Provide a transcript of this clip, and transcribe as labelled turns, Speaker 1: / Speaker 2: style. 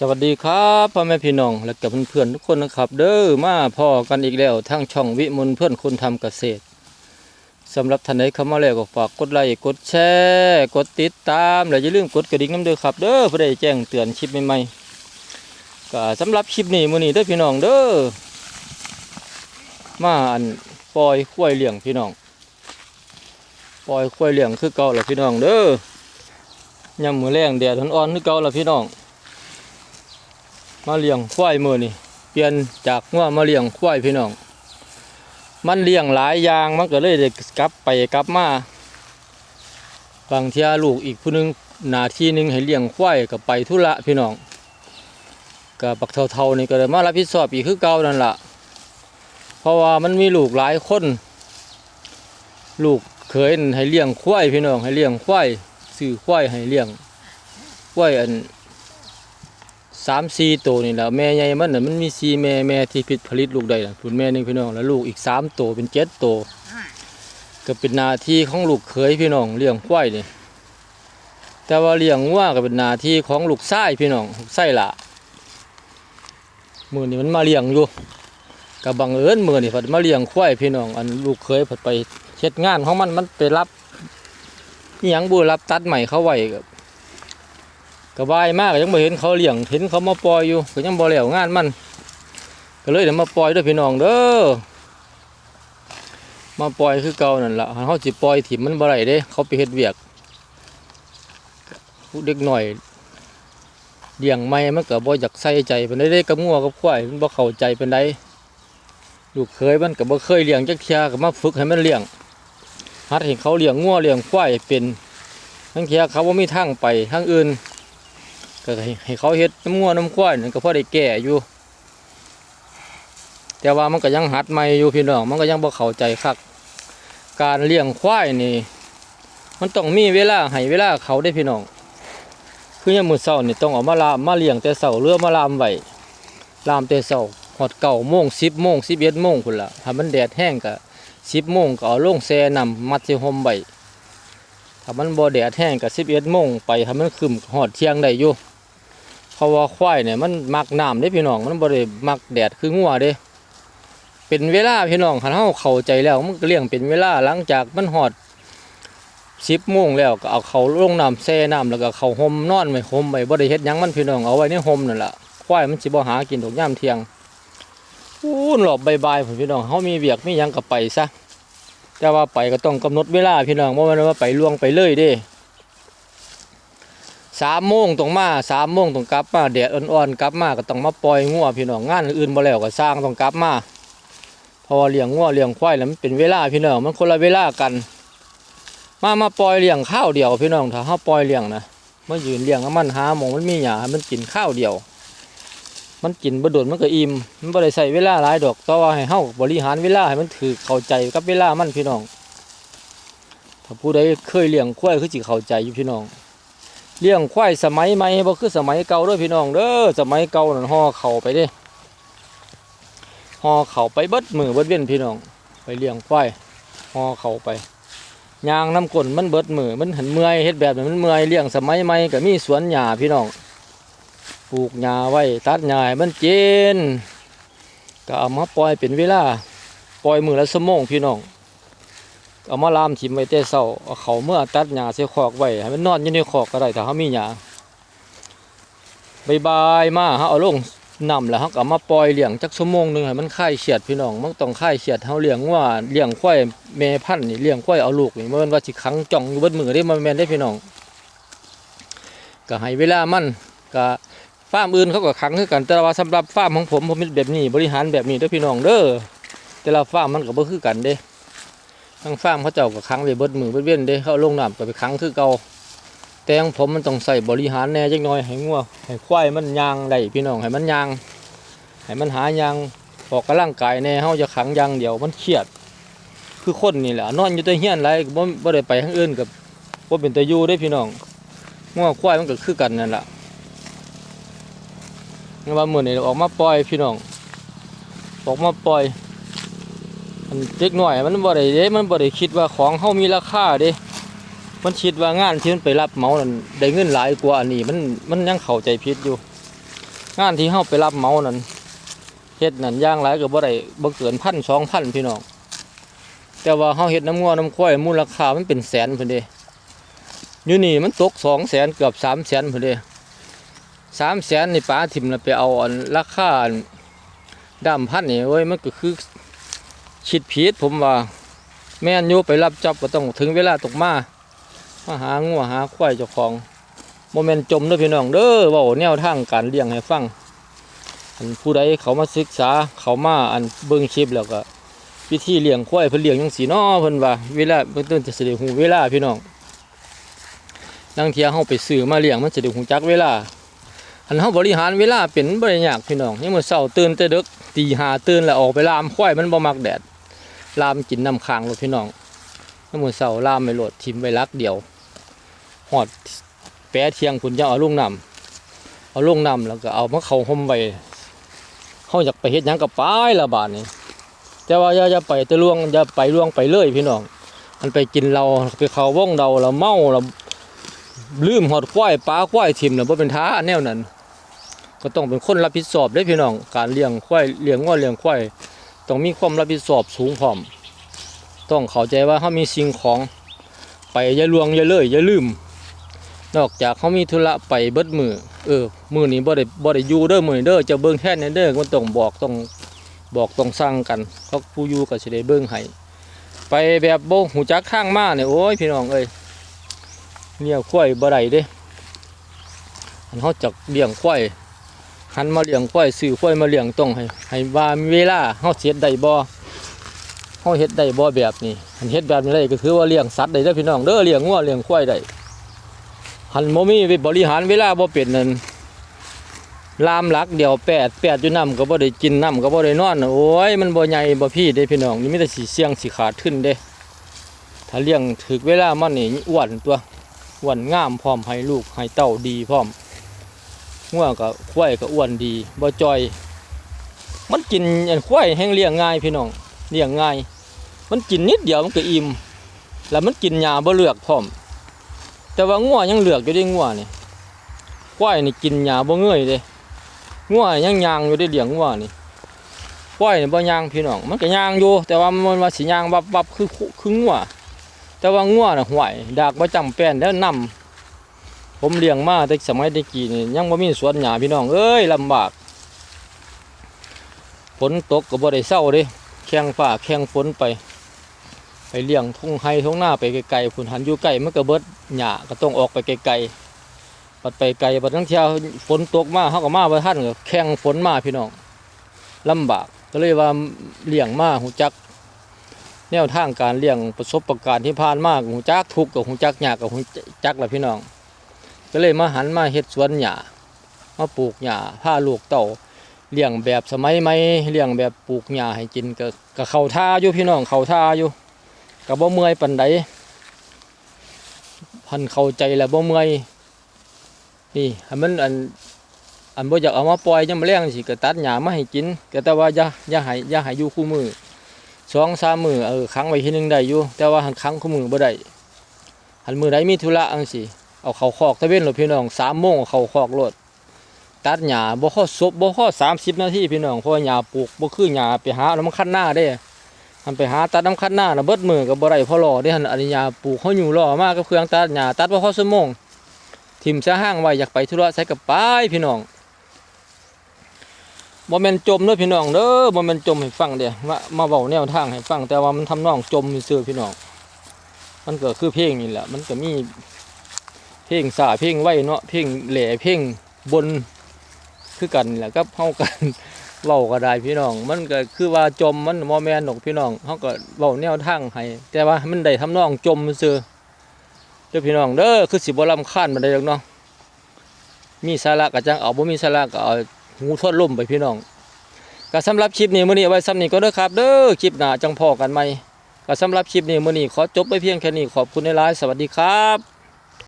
Speaker 1: สวัสดีครับพ่อแม่พี่น้องและกับเพื่อนๆทุกคนนะครับ เด้อมาพ่อกันอีกแล้วทั้งช่องวิมลเพื่อนคนทำเกษตรสำหรับท่านใดเข้ามาแล้วก็ฝากกดไลค์กดแชร์กดติดตามและอย่าลืมกดกระดิ่งน้ำเด้อครับ เด้อเพื่อได้แจ้งเตือนคลิปใหม่ๆก็สำหรับคลิปนี้มื้อนี้เด้อพี่น้องเด้อมาอันปล่อยควายเลี้ยงพี่น้องปล่อยควายเลี้ยงคือเก่าแล้วพี่น้องเด้อยามมื้อแรงแดดอ่อนๆคือเก่าแล้วพี่น้อง มาเลี้ยงควายมือนี่เปลี่ยนจากงัวมาเลี้ยงควายพี่น้อง มันเลี้ยงหลายอย่างมันก็เลยได้กลับไปกลับมาบางเทียลูกอีกผู้หนึงหนาที่หนึงให้เลี้ยงควายก็ไปธุระพี่น้องกับปักเท่าๆนี่ก็เลยมารับผิดชอบอีกคือเก่านั่นละเพราะว่ามันมีลูกหลายคน ลูกเคยให้เลี้ยงควายพี่น้องให้เลี้ยงควายซื้อควายให้เลี้ยงควายอัน สามสี่ตัวนี่แหละแม่ใหญ่มันน่ะมันมีสี่แม่แม่ที่ผิดผลิตลูกได้น่ะผุนแม่หนึ่งพี่น้องแล้วลูกอีกสามตัวเป็นเจ็ดตัวก็เป็นหนาที่ของลูกเคยพี่น้องเลี้ยงควายนี่แต่ว่าเลี้ยงวัวก็เป็นหนาที่ของลูกไส้พี่น้องลูกไส้ละมือนี่มันมาเลี้ยงอยู่กับบังเอิญมือนี่ผัดมาเลี้ยงควายพี่น้องอันลูกเคยผัดไปเช็ดงานของมันมันไปรับอิหยังบูรับตัดใหม่เขาไว้กับ ก็บายมากก็ยังไม่เห็นเขาเลี้ยงเห็นเขามาปล่อยอยู่ก็ยังบ่แล้วงานมันก็เลยเดี๋ยวมาปล่อยด้วยพี่น้องเด้อมาปล่อยคือเก่านั่นละเขาสิปล่อยถิ่มมันบ่ไรเด้ เขาไปเฮ็ดเวียกผู้เด็กหน่อยเลี้ยงไม่มันก็บ่อยากใส่ใจเปานใดเด้กับงัวกับควายมันบ่เข้าใจเปานใดลูกเคยมันก็บ่เคยเลี้ยงจักเที่ยก็มาฝึกให้มันเลี้ยงหัดให้เขาเลี้ยงงัวเลี้ยงควายเป็นทั้งเที่ยเขาบ่มีทางไปทางอื่น ก็ให้เขาเฮ็ดน้ำงัวน้ำควายนั่นก็พอได้แก่อยู่ แต่ว่ามันก็ยังหัดใหม่อยู่พี่น้องมันก็ยังบ่เข้าใจคักการเลี้ยงควายนี่ มันต้องมีเวลาให้เวลาเขาได้พี่น้อง คือยามมื้อเช้านี่ต้องเอามาลามมาเลี้ยงแต่เช้าเรือมาลามไว้ลามแต่เช้าฮอดเก้าโมงสิบโมงสิบเอ็ดโมงพุ่นละถ้ามันแดดแห้งก็สิบโมงก็เอาลงแช่น้ำมัดส่ห่มไว้ถ้ามันบ่แดดแห้งก็สิบเอ็ดโมงไปถ้ามันขึ้นฮอดเที่ยงได้อยู่ เพราะว่าควายเนี่ยมันมักน้ำเด้พี่น้องมันบ่ได้มักแดดคืองัวเด้ เป็นเวลาพี่น้องคันเฮาเข้าใจแล้วมันก็เลี้ยงเป็นเวลาหลังจากมันฮอด10โมงแล้วก็เอาเขาลงน้ำแช่น้ำแล้วก็เขาห่มนอนไว้ห่มไว้บ่ได้เฮ็ดหยังมันพี่น้องเอาไว้ในห่มนั่นล่ะควายมันสิบ่หากินดอกยามเที่ยงอู้หลอบบ่ายๆพุ่นพี่น้องเฮามีเวียกมียังก็ไปซะแต่ว่าไปก็ต้องกำหนดเวลาพี่น้องบ่แม่นว่าไปล่วงไปเลยเด้ สามโมงต้องมาสามโมงต้องกลับมาแดดอ่อนๆกลับมาก็ต้องมาปล่อยงัวพี่น้องงานอื่นบ่แล้วก็สร้างต้องกลับมาพราะว่าเลี้ยงงัวเลี้ยงควายแล้วมันเป็นเวลาพี่น้องมันคนละเวลากัน มามาปล่อยเลี้ยงข้าวเดียวพี่น้องถ้าเฮาปล่อยเลี้ยงนะมายืนเลี้ยงให้มันหาหมองมันมีหญ้ามันกินข้าวเดียว มันกินบ่โดมันก็อิ่มมันบ่ได้ใช้เวลาหลายดอกต่ว่าให้เฮาบริหารเวลาให้มันถือเข้าใจกับเวลามันพี่น้องถ้าผู้ใดเคยเลี้ยงควายคือสิเข้าใจอยู่พี่น้อง เลี้ยงควายสมัยใหม่บ่คือสมัยเก่าเด้อพี่น้องเด้อสมัยเก่านั่นห่อเข่าไปเด้ห่อเข่าไปเบิดมือเบิดเว้นพี่น้อง ไปเลี้ยงควายห่อเข่าไปยางน้ำก้นมันเบิดมือมันหันเมื่อยเฮ็ดแบบมันเมื่อยเลี้ยงสมัยใหม่ก็มีสวนหญ้าพี่น้องปลูกหญ้าไว้ตัดหญ้ามันเจนก็เอามาปล่อยเป็นเวลาปล่อยมือละชั่วโมงพี่น้อง เอามาลามถิ่มไว้แต่เช้าเอาเขาเมื่อตัดหญ้าใส่คอกไว้ให้มันนอนอยู่ในคอกก็ได้ถ้าเขามีหญ้าบายบายมาเฮาเอาลงนำแล้วเฮาก็เอามาปล่อยเลี้ยงจักชั่วโมงหนึ่งให้มันคลายเฉียดพี่น้องมันต้องคลายเฉียดเฮาเลี้ยงว่าเลี้ยงควายแม่พันนี่เลี้ยงควายเอาลูกนี่บ่แม่นว่าสิขังจ้องอยู่บิดมือได้บ่แม่นได้พี่น้องก็ให้เวลามันก็ฟาร์มอื่นเขาก็ขังคือกันแต่ว่าสำหรับฟาร์มของผมผมเฮ็ดแบบนี้บริหารแบบนี้เด้อพี่น้องเด้อแต่ละฟาร์มมันก็บ่คือกันเด้ ทางฟาร์มเขาเจ้าก็ค้างไว้เบิดมือเบิดเว้นเด้เขาเอาลงน้ำก็ไปค้างคือเก่าแต่ของผมมันต้องใส่บริหารแน่จักหน่อยให้งัวให้ควายมันยางได้พี่น้องให้มันยางให้มันหายางออกกำลังกายแน่เฮาจะขังยางเดียวมันเครียด คือคนนี่แหละนอนอยู่แต่เฮียนไรบ่บ่ได้ไปทางอื่นกับบ่เป็นตาอยู่ได้พี่น้องงัวควายมันก็คือกันนั่นแหละงั้นว่ามื้อนี้ออกมาปล่อยพี่น้องออกมาปล่อย เล็กหน่อยมันบ่ได้เด้มันบ่ได้คิดว่าของเฮามีราคาเด้ มันคิดว่างานที่มันไปรับเหมานั่นได้เงินหลายกว่าอันนี้มันมันยังเข้าใจผิดอยู่ งานที่เฮาไปรับเหมานั่นเฮ็ดนั่นย่างหลายก็บ่ได้บ่เกินพันสองพันพี่น้องแต่ว่าเฮาเฮ็ดน้ำงัวน้ำควายมูลค่ามันเป็นแสนพุ่นเด้อยู่นี่มันตกสองแสนเกือบสามแสนพุ่นเด้สามแสนนี่ป้าทิมน่ะไปเอาอันราคาอันดำพันนี่เว้ยมันก็คือ คิดผิดผมว่า แม่นอยู่ไปรับจับก็ต้องถึงเวลาตกมามาหางัวหาควายเจ้าของโมเมนจมเด้อพี่น้องเด้อว้าแนวทางการเลี้ยงให้ฟังอันผู้ใดเขามาศึกษาเขามาอันเบิ่งคลิปแล้วก็วิธีเลี้ยงควายเพิ่นเลี้ยงจังซี่น้อเพิ่นว่าเวลาเพิ่นต้นจะเสิได้ฮู้เวลาพี่น้องบางเทียเฮาไปซื้อมาเลี้ยงมันเสิได้ฮู้จักเวลาอันเฮาบริหารเวลาเป็นบ่ได้ยากพี่น้องยามมื้อเช้าตื่นแต่ดึกตีหาตื่นแล้วออกไปลามควายมันบ่มักแดด ลามกินน้ำค้างโลดพี่น้องยามมื้อเช้าลามไม่โลดทิมไว้ลักเดียวฮอดแปะเทียงพุ่นจะเอาลงนำเอาลงนำแล้วก็เอามาเขาห่มไว้เขาอยากไปเฮ็ดยังกับไปละบาทนี้แต่ว่าอย่าอย่าไปแต่ล่วงอย่าไปล่วงไปเลยพี่น้องมันไปกินเราไปเขาว่องเราเราเมาเราลืมหอดควายปลาควายทิมเนี่ยบ่เป็นท้าแนวนั้น ก็ต้องเป็นคนรับผิดชอบเด้พี่น้องการเลี้ยงควายเลี้ยงง้อเลี้ยงควาย ต้องมีความรับผิดชอบสูงพร้อม ต้องเข้าใจว่าเขามีสิ่งของไปอย่าลวงอย่าเลยอย่าลืม นอกจากเขามีธุระไปเบิดมือเออมือนี้บ่ได้บ่ได้อยู่เด้อมือเด้อจะเบิ่งแค่นั้นเด้อมันต้องบอกต้องบอกต้องสั่งกันเขาผู้อยู่ก็สิได้เบิ่งให้ไปแบบโบหูจักข้างมาเนี่ยโอ้ยพี่น้องเอ้ยเนี่ยควายบ่ได้เด้อันเขาจักเลี้ยงควาย หันมาเลี้ยงควายซื้อควายมาเลี้ยงต้องให้ให้ว่ามีเวลาเฮาสิเฮ็ดได้บ่เฮาเฮ็ดได้บ่แบบนี้อันเฮ็ดแบบนี้ได้ก็คือว่าเลี้ยงสัตว์ได้เด้อพี่น้องเด้อเลี้ยงงัวเลี้ยงควายได้หันโมมีบริหารเวลาบ่เป็นนั่นลามหลักเดียวแปดแปดอยู่น้ำก็บ่ได้กินน้ำก็บ่ได้นอนโอ้ยมันบ่ใหญ่บ่พี่เด้พี่น้องนี่มีแต่สีเสียงสีขาดขึ้นเด้ ถ้าเลี้ยงถึกเวลามันนี่อ้วนตัวอ้วนงามพร้อมให้ลูกให้เต้าดีพร้อม งัวก็ควายก็อ้วนดีบ่จอย มันกินอันควายแห้งเลี้ยงง่ายพี่น้องเลี้ยงง่าย มันกินนิดเดียวมันก็อิ่มแล้วมันกินหญ้าบ่เลือกพร้อม แต่ว่างัวยังเหลือกอยู่ได้งัวนี่ควายนี่กินหญ้าบ่เงยเด้งัวยังยางอยู่ได้เลี้ยงงัวนี่ควายนี่บ่ยางพี่น้องมันก็ยางอยู่ แต่ว่ามันว่าสิยางวับวับคือคืองัวแต่ว่างัวน่ะห่วยดากบ่จำเป็นแล้วนํ ผมเลี้ยงมาแต่สมัยตะกี้นี่ยังบ่มีสวนหญ้าพี่น้องเอ้ยลำบากฝนตกก็บ่ได้เศร้าเด้แข้งฟ้าแข้งฝนไป ไปเลี้ยงทุ่งไฮทุ่งหน้าไปไกลๆพุ่นหันอยู่ไกลมันก็เบิดหญ้าก็ต้องออกไปไกลๆปัดไปไกลปัดทั้งเที่ยวฝนตกมาเขาก็มาบ่ทันก็แข่งฝนมาพี่น้องลำบากก็เลยว่าเลี้ยงมาหูจัก แนวทางการเลี้ยงประสบการณ์ที่ผ่านมาหูจักทุกข์กับหูจักหยากกับหูจักแหละพี่น้อง ก็เลยมาหันมาเฮ็ดสวนหญ้ามาปลูกหญ้าพาลูกเต่าเลี้ยงแบบสมัยใหม่เลี้ยงแบบปลูกหญ้าให้กินก็ก็เข้าท่าอยู่พี่น้องเข้าท่าอยู่ก็บ่เมื่อยปานใดพันเข้าใจแล้วบ่เมื่อยนี่มันอันอันบ่อยากเอามาปล่อยยามแลงสิก็ตัดหญ้ามาให้กินก็แต่ว่าอย่าอย่าให้อย่าให้อยู่คู่มือสองสามมือเออค้างไว้ที่นึงได้อยู่แต่ว่าหันค้างคู่มือบ่ได้หันมือใดมีธุระจังซี่ เอาเขาคอกตะเว้นโลดพี่น้อง3โมงเอาเข้าคอกโลดตัดหญ้าบ่พอศพบ่พอ30นาทีพี่น้องเพราะหญ้าปลูกบ่คือหญ้าไปหาแล้วมันคันหน้าเด้มันไปหาตัดน้ำคัดหน้านะเบิดมือกับบ่ได้พอรอได้หันอันนี้ยาปลูกเขาอยู่รอมากกับเครื่องตัดหญ้าตัดบ่พอชั่วโมงทิมซะห้างไว้อยากไปธุระใส่กับไปพี่น้องบ่แม่นจมเด้อพี่น้องเด้อบ่แม่นจมให้ฟังเด้มามาเว้าแนวทางให้ฟังแต่ว่ามันทำนองจมซื่อพี่น้อง มันก็คือเพลงนี่แหละมันก็มี เพลงสาเพลงไว้เนาะเพลงแหล่เพลงบนคือกันแหละกับเฮากันเว้าก็ได้พี่น้อง มันก็คือว่าจมมันบ่แม่นดอกพี่น้องเฮาก็เว้าแนวทางให้แต่ว่ามันได้ทำนองจมซื่อเด้อพี่น้องเด้อคือสิบ่รำคาญมันได้ดอกเนาะมีสาระก็จังเอาบ่มีสาระก็เอาหูทวนลมไปพี่น้องก็สำหรับคลิปนี้มื้อนี้เอาไว้ซ้ำนี้ก็เด้อครับ เด้อคลิปหน้าจังพอกันใหม่ก็สำหรับคลิปนี้มื้อนี้ขอจบไปเพียงแค่นี้ขอบคุณหลายสวัสดีครับ